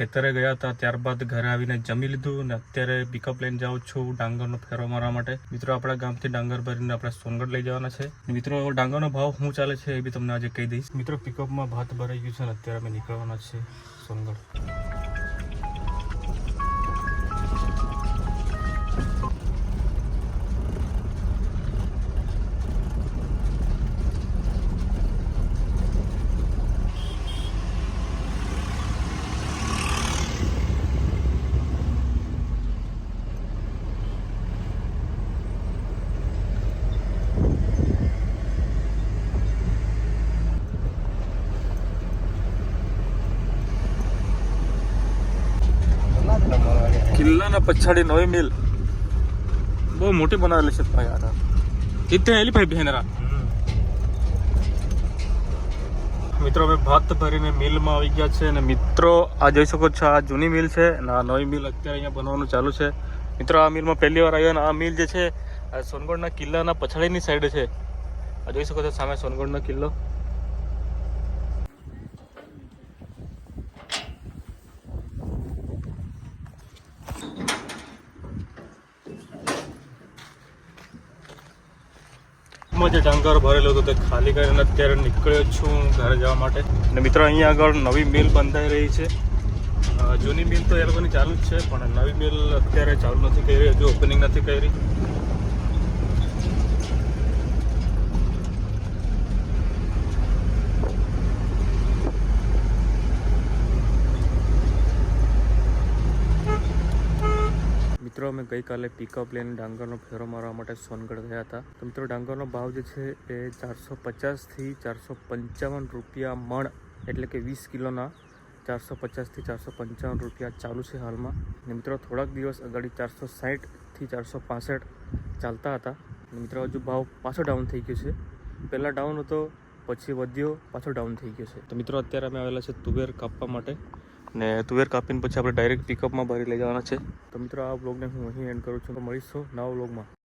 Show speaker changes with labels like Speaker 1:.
Speaker 1: ખેતરે ગયા હતા, ત્યારબાદ ઘરે આવીને જમી લીધું ને અત્યારે પિકઅપ લઈને જાઉં છું ડાંગરનો ફેરો મારવા માટે. મિત્રો, આપણા ગામથી ડાંગર ભરીને આપણે સોનગઢ લઈ જવાના છે. મિત્રો, ડાંગરનો ભાવ શું ચાલે છે એ બી તમને આજે કહી દઈશ. મિત્રો પિકઅપમાં ભાત ભરાઈ ગયું છે ને અત્યારે અમે નીકળવાના છે સોનગઢ. કિલ્લાના પછાડી નવી મિલ. બહુ મોટી બનાવેલી છે ભાઈ યાર કિતને એલી ભાઈ બહેનરા મિત્રો અમે ભાત ભરીને મિલમાં આવી ગયા છે અને મિત્રો, આ જોઈ શકો છો, આ જૂની મિલ છે અને આ નવી મિલ અત્યારે અહીંયા બનવાનું ચાલુ છે. મિત્રો, આ મિલમાં પહેલી વાર આવ્યો અને આ મિલ જે છે, આ સોનગઢના કિલ્લાના પછાડીની સાઈડ છે. આ જોઈ શકો છો, સામે સોનગઢનો કિલ્લો. માં જે ડાંગર ભરેલો હતો તે ખાલી કરીને અત્યારે નીકળ્યો છું ઘરે જવા માટે. અને મિત્રો, અહીંયા આગળ નવી મિલ બંધાઈ રહી છે. જૂની મિલ તો એ લોકોની ચાલુ જ છે, પણ નવી મિલ અત્યારે ચાલુ નથી કરી, હજુ ઓપનિંગ નથી કરી. મિત્રો, અમે ગઈકાલે પિકઅપ લઈને ડાંગરનો ફેરો મારવા માટે સોનગઢ ગયા હતા. તો મિત્રો, ડાંગરનો ભાવ જે છે એ ચારસો પચાસથી ચારસો પંચાવન રૂપિયા મણ, એટલે કે વીસ કિલોના ચારસો પચાસથી ચારસો પંચાવન રૂપિયા ચાલુ છે હાલમાં. ને મિત્રો, થોડાક દિવસ અગાડી ચારસો સાહીઠથી ચારસો પાસઠ ચાલતા હતા. મિત્રો, હજુ ભાવ પાછો ડાઉન થઈ ગયો છે. પહેલાં ડાઉન હતો, પછી વધ્યો, પાછો ડાઉન થઈ ગયો છે. તો મિત્રો, અત્યારે અમે આવેલા છે તુવેર કાપવા માટે. ને તુવેર કાપીને પછી આપણે ડાયરેક્ટ પિકઅપમાં ભરી લઈ જવાના છે. તો મિત્રો, આ બ્લોગને હું અહીં એન્ડ કરું છું. તો મળીશું નવા બ્લોગમાં